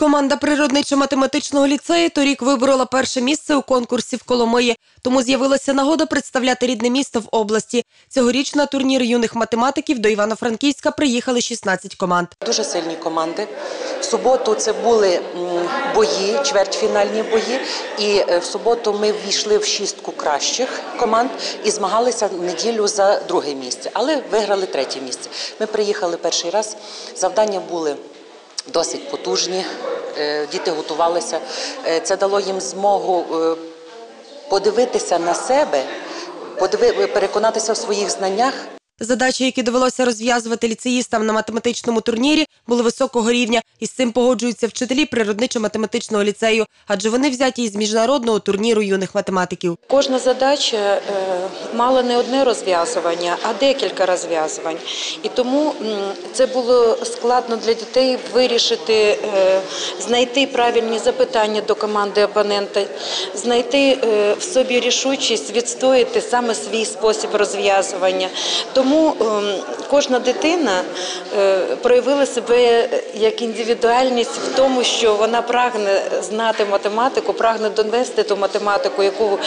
Команда природничо-математичного ліцею торік виборола перше місце у конкурсі в Коломиї, тому з'явилася нагода представляти рідне місто в області. Цьогоріч на турнір юних математиків до Івано-Франківська приїхали 16 команд. Дуже сильні команди. В суботу це були бої, чвертьфінальні бої. І е, в суботу ми ввійшли в шістку кращих команд і змагалися в неділю за друге місце, але виграли третє місце. Ми приїхали перший раз. Завдання були досить потужні. Е, Діти готувалися. Е, Це дало їм змогу е, подивитися на себе, переконатися в своїх знаннях. Задачі, які довелося розв'язувати ліцеїстам на математичному турнірі, були високого рівня, і з цим погоджуються вчителі природничо-математичного ліцею, адже вони взяті із міжнародного турніру юних математиків. Кожна задача е, мала не одне розв'язування, а декілька розв'язувань. І тому це було складно для дітей вирішити, е, знайти правильні запитання до команди опонента, знайти е, в собі рішучість відстояти саме свій спосіб розв'язування. Тому ем, кожна дитина е, проявила себе як індивідуальність в тому, що вона прагне знати математику, прагне донести ту математику, яку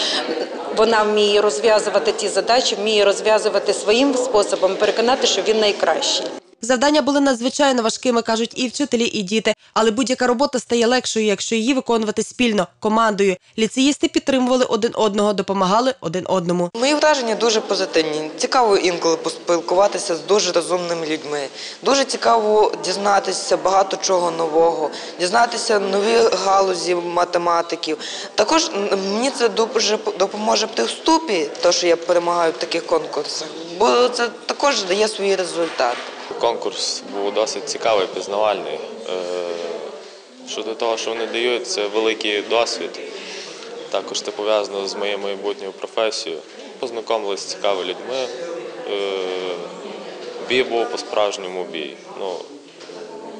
вона вміє розв'язувати ті задачі, вміє розв'язувати своїм способом, переконати, що він найкращий. Завдання були надзвичайно важкими, кажуть і вчителі, і діти. Але будь-яка робота стає легшою, якщо її виконувати спільно, командою. Ліцеїсти підтримували один одного, допомагали один одному. Мої враження дуже позитивні. Цікаво інколи поспілкуватися з дуже розумними людьми. Дуже цікаво дізнатися багато чого нового, дізнатися нові галузі математиків. Також мені це дуже допоможе в вступі, то що я перемагаю в таких конкурсах, бо це також дає свій результат. Конкурс був досить цікавий, пізнавальний. Е, Щодо того, що вони дають, це великий досвід. Також це пов'язано з моєю майбутньою професією. Познайомилися з цікавими людьми. Е, Бій був по-справжньому бій. Ну,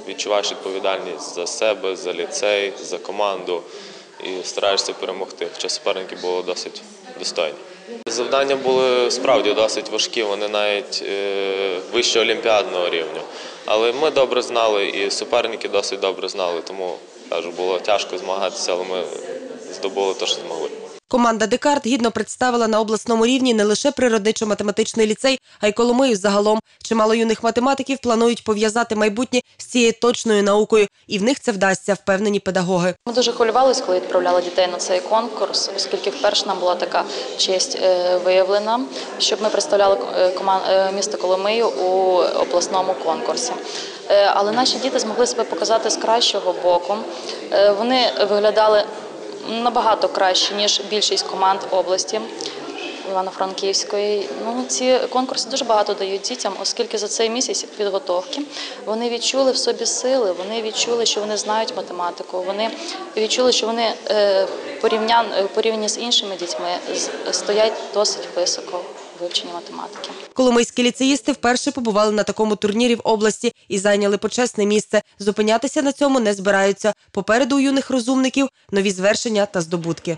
відчуваєш відповідальність за себе, за ліцей, за команду і стараєшся перемогти. Хоча суперники були досить достойні. Завдання були справді досить важкі, вони навіть е, вище олімпіадного рівня. Але ми добре знали, і суперники досить добре знали, тому кажу, було тяжко змагатися, але ми здобули те, що змогли. Команда Декарт гідно представила на обласному рівні не лише природничо-математичний ліцей, а й Коломию загалом. Чимало юних математиків планують пов'язати майбутнє з цією точною наукою, і в них це вдасться, впевнені педагоги. Ми дуже хвилювалися, коли відправляли дітей на цей конкурс, оскільки вперше нам була така честь е, виявлена, щоб ми представляли е, е, місто Коломию у обласному конкурсі. Але наші діти змогли себе показати з кращого боку. Вони виглядали набагато краще, ніж більшість команд області. Івано-Франківської. Ну, ці конкурси дуже багато дають дітям, оскільки за цей місяць підготовки вони відчули в собі сили, вони відчули, що вони знають математику, вони відчули, що вони е, порівнян, порівняно з іншими дітьми стоять досить високо в вивченні математики. Коломийські ліцеїсти вперше побували на такому турнірі в області і зайняли почесне місце. Зупинятися на цьому не збираються. Попереду у юних розумників нові звершення та здобутки.